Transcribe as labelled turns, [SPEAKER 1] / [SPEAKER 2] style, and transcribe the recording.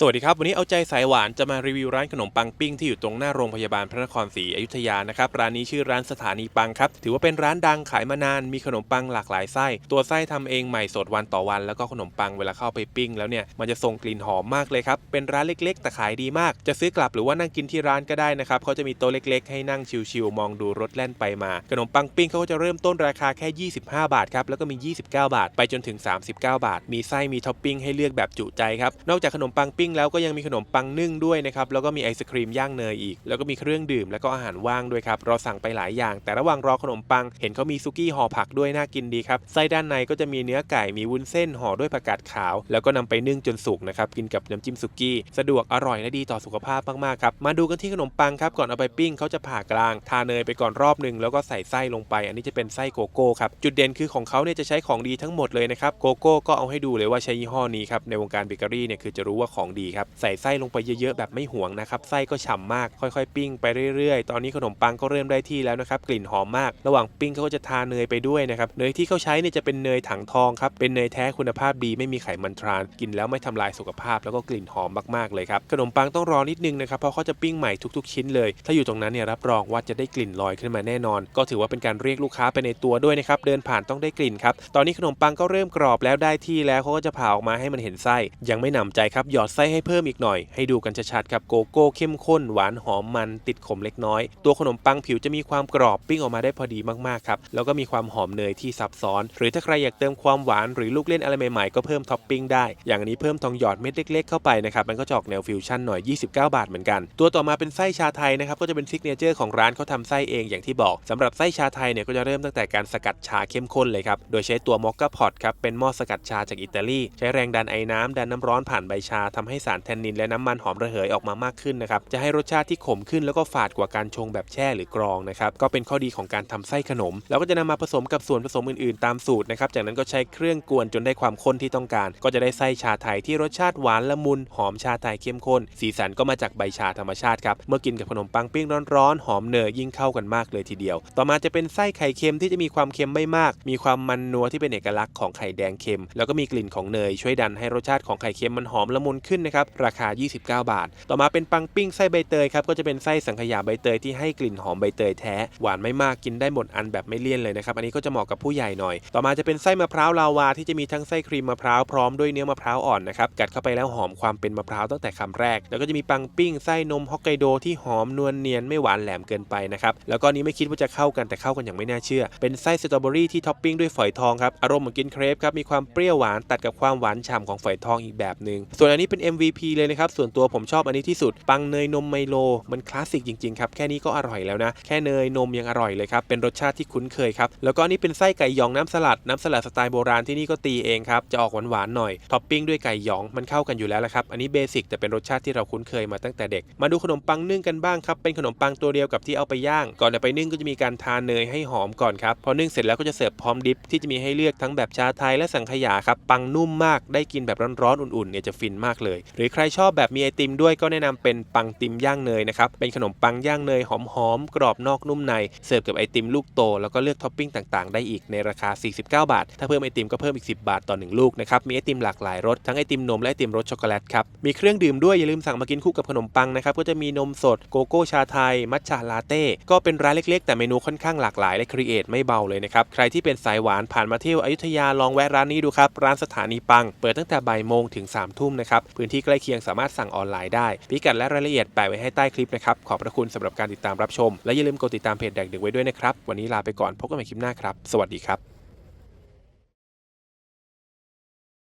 [SPEAKER 1] สวัสดีครับ วันนี้เอาใจสายหวานจะมารีวิวร้านขนมปังปิ้งที่อยู่ตรงหน้าโรงพยาบาลพระนครศรีอยุธยานะครับร้านนี้ชื่อร้านสถานีปังครับถือว่าเป็นร้านดังขายมานานมีขนมปังหลากหลายไส้ ตัวไส้ทำเองใหม่สดวันต่อวัน แล้วก็ขนมปังเวลาเข้าไปปิ้งแล้วเนี่ยมันจะส่งกลิ่นหอมมากเลยครับเป็นร้านเล็กๆ แต่ขายดีมาก จะซื้อกลับหรือว่านั่งกินที่ร้านก็ได้นะครับเขาจะมีโต๊ะเล็กๆ ให้นั่งชิลๆมองดูรถแล่นไปมา ขนมปังปิ้งเขาก็จะเริ่มต้นราคาแค่ 25 บาทครับแล้วก็มี 29 บาท ไปจนถึง 39 บาท มีไส้มีท็อปปิ้งให้เลือกแบบจุใจครับนอกจากขนมปังปิ้งแล้วก็ยังมีขนมปังนึ่งด้วยนะครับแล้วก็มีไอศครีมย่างเนยอีก แล้วก็มีเครื่องดื่มแล้วก็อาหารว่างด้วยครับเราสั่งไปหลายอย่าง แต่ระหว่างรอขนมปังเห็นเขามีซุกี้ห่อผักด้วยน่ากินดีครับไส้ด้านในก็จะมีเนื้อไก่มีวุ้นเส้นห่อด้วยผักกาดขาว แล้วก็นำไปนึ่งจนสุกนะครับกินกับน้ำจิ้มซุกี้สะดวกอร่อยและดีต่อสุขภาพมากๆครับมาดูกันที่ขนมปังครับก่อนเอาไปปิ้งเขาจะผ่ากลางทาเนยไปก่อนรอบหนึ่งแล้วก็ใส่ไส้ลงไป อันนี้จะเป็นไส้โกโก้ครับจุดเด่นคือของเขาเนี่ยจะใช้ของดีทั้งหมดเลยนะครับโกโก้ก็เอาให้ดูเลยว่าใช้ยี่ห้อนี้ครับในวงการเบเกอรี่เนี่ยคือจะรู้ว่าของดีครับ ใส่ไส้ลงไปเยอะๆ แบบไม่ห่วงนะครับ ไส้ก็ฉ่ำมาก ค่อยๆ ปิ้งไปเรื่อยๆ ตอนนี้ขนมปังก็เริ่มได้ที่แล้วนะครับ กลิ่นหอมมาก ระหว่างปิ้งเขาก็จะทาเนยไปด้วยนะครับ เนยที่เขาใช้เนี่ยจะเป็นเนยถังทองครับ เป็นเนยแท้คุณภาพดีไม่มีไขมันทราน กินแล้วไม่ทำลายสุขภาพ แล้วก็กลิ่นหอมมากๆ เลยครับ ขนมปังต้องรอนิดนึงนะครับ เพราะเขาจะปิ้งใหม่ทุกๆ ชิ้นเลย ถ้าอยู่ตรงนั้นเนี่ยรับรองว่าจะได้กลิ่นลอยขึ้นมาแน่นอน ก็ถือว่าเป็นการเรียกลูกค้าไปในตัวด้วยนะครับ เดินผ่านต้องได้กลิ่นครับ ตอนนี้ขนมปังก็เริ่มกรอบแล้วได้ที่แล้วเขาก็จะผ่าออกมาให้มันเห็นไส้ ยังไม่หนำใจครับหยอดไส้ให้เพิ่มอีกหน่อย ให้ดูกันชัดๆครับโกโก้เข้มข้นหวานหอมมันติดขมเล็กน้อย ตัวขนมปังผิวจะมีความกรอบปิ้งออกมาได้พอดีมากๆครับแล้วก็มีความหอมเนยที่ซับซ้อน หรือถ้าใครอยากเติมความหวานหรือลูกเล่นอะไรใหม่ๆก็เพิ่มท็อปปิ้งได้ อย่างนี้เพิ่มทองหยอดเม็ดเล็กๆเข้าไปนะครับมันก็จอกแนวฟิวชั่นหน่อย 29 บาทเหมือนกัน ตัวต่อมาเป็นไส้ชาไทยนะครับก็จะเป็นซิกเนเจอร์ของร้านเขาทำไส้เองอย่างที่บอกสำหรับไส้ชาไทยเนี่ยก็จะเริ่มตั้งแต่การสกัดชาเข้มข้นเลยครับโดยใช้ตัวมอคกาพอตครับเป็นหม้อสกัดชาจากอิตาลีใช้แรงดันไอ้น้ำดันน้ำร้อนผ่านใบชาทำให้สารแทนนินและน้ำมันหอมระเหยออกมามากขึ้นนะครับ จะให้รสชาติที่ขมขึ้นแล้วก็ฝาดกว่าการชงแบบแช่หรือกรองนะครับ ก็เป็นข้อดีของการทำไส้ขนม แล้วก็จะนำมาผสมกับส่วนผสมอื่นๆ ตามสูตรนะครับ จากนั้นก็ใช้เครื่องกวนจนได้ความข้นที่ต้องการ ก็จะได้ไส้ชาไทยที่รสชาติหวานละมุน หอมชาไทยเข้มข้น สีสันก็มาจากใบชาธรรมชาติครับ เมื่อกินกับขนมปังปิ้งร้อนๆ หอมเนยยิ่งเข้ากันมากเลยทีเดียว ต่อมาจะเป็นไส้ไข่เค็มที่จะมีความเค็มไม่มาก มีความมันนัวที่เป็นเอกลักษณ์ของไข่แดงเค็ม แล้วก็มีกลิ่นของเนยช่วยดันให้รสชาติของไข่เค็มมันหอมละมุนขึ้นนะครับราคา 29 บาท ต่อมาเป็นปังปิ้งไส้ใบเตยครับก็จะเป็นไส้สังขยาใบเตยที่ให้กลิ่นหอมใบเตยแท้หวานไม่มากกินได้หมดอันแบบไม่เลี่ยนเลยนะครับอันนี้ก็จะเหมาะกับผู้ใหญ่หน่อย ต่อมาจะเป็นไส้มะพร้าวลาวาที่จะมีทั้งไส้ครีมมะพร้าวพร้อมด้วยเนื้อมะพร้าวอ่อนนะครับกัดเข้าไปแล้วหอมความเป็นมะพร้าวตั้งแต่คำแรก แล้วก็จะมีปังปิ้งไส้นมฮอกไกโดที่หอมนวลเนียนไม่หวานแหลมเกินไปนะครับแล้วก็นี้ไม่คิดว่าจะเข้ากันแต่เข้ากันอย่างไม่น่าเชื่อ เป็นไส้สตรอเบอรี่ที่ท็อปปิ้งด้วยฝอยทองครับอารมณ์เหมือนกินเครปครับมีความเปรี้ยวหวานตัดกับความหวานฉ่ำของฝอยทองอีกแบบหนึ่งส่วนอันนี้เป็น MVP เลยนะครับ ส่วนตัวผมชอบอันนี้ที่สุด ปังเนยนมไมโล มันคลาสสิกจริงๆครับแค่นี้ก็อร่อยแล้วนะ แค่เนยนมยังอร่อยเลยครับ เป็นรสชาติที่คุ้นเคยครับ แล้วก็นนี้เป็นไส้ไก่หยองน้ำสลัด น้ำสลัดสไตล์โบราณที่นี่ก็ตีเองครับ จะออกหวานๆหน่อย ท็อปปิ้งด้วยไก่หยองมันเข้ากันอยู่แล้วละครับ อันนี้เบสิกแต่เป็นรสชาติที่เราคุ้นเคยมาตั้งแต่เด็ก มาดูขนมปังนึ่งกันบ้างครับ เป็นขนมปังตัวเดียวกับที่เอาไปย่าง ก่อนจะไปนึ่งก็จะมีการทาเนยให้หอมก่อนครับ พอนึ่งเสร็จแล้วก็จะเสิร์ฟพร้อมดิฟที่จะมีให้เลือกทั้งแบบชาไทยและสังขยาครับ ปังนุ่มมาก ได้กินแบบร้อนๆ อุ่นๆ เนี่ยจะฟินมากเลยหรือใครชอบแบบมีไอติมด้วยก็แนะนำเป็นปังติมย่างเนยนะครับ เป็นขนมปังย่างเนยหอมๆ กรอบนอกนุ่มใน เสิร์ฟกับไอติมลูกโต แล้วก็เลือกท็อปปิ้งต่างๆ ได้อีกในราคา 49 บาท ถ้าเพิ่มไอติมก็เพิ่มอีก 10 บาทต่อ 1 ลูกนะครับ มีไอติมหลากหลายรส ทั้งไอติมนมและไอติมรสช็อกโกแลตครับ มีเครื่องดื่มด้วย อย่าลืมสั่งมากินคู่กับขนมปังนะครับ ก็จะมีนมสด โกโก้ชาไทย มัทฉะลาเต้ ก็เป็นร้านเล็กๆ แต่เมนูค่อนข้างหลากหลายและครีเอทไม่เบาเลยนะครับ ใครที่เป็นสายหวานผ่านมาเที่ยวอยุธยาลองแวะร้านนี้ดูครับ ร้านสถานีปัง เปิดตั้งแต่บ่ายโมงถึง3ามทุ่มนะครับพื้นที่ใกล้เคียงสามารถสั่งออนไลน์ได้ พิกัดและรายละเอียดแปะไว้ให้ใต้คลิปนะครับ ขอบพระคุณสำหรับการติดตามรับชม และอย่าลืมกดติดตามเพจแดกดึกไว้ด้วยนะครับ วันนี้ลาไปก่อนพบกันใหม่คลิปหน้าครับ สวัสดีครับ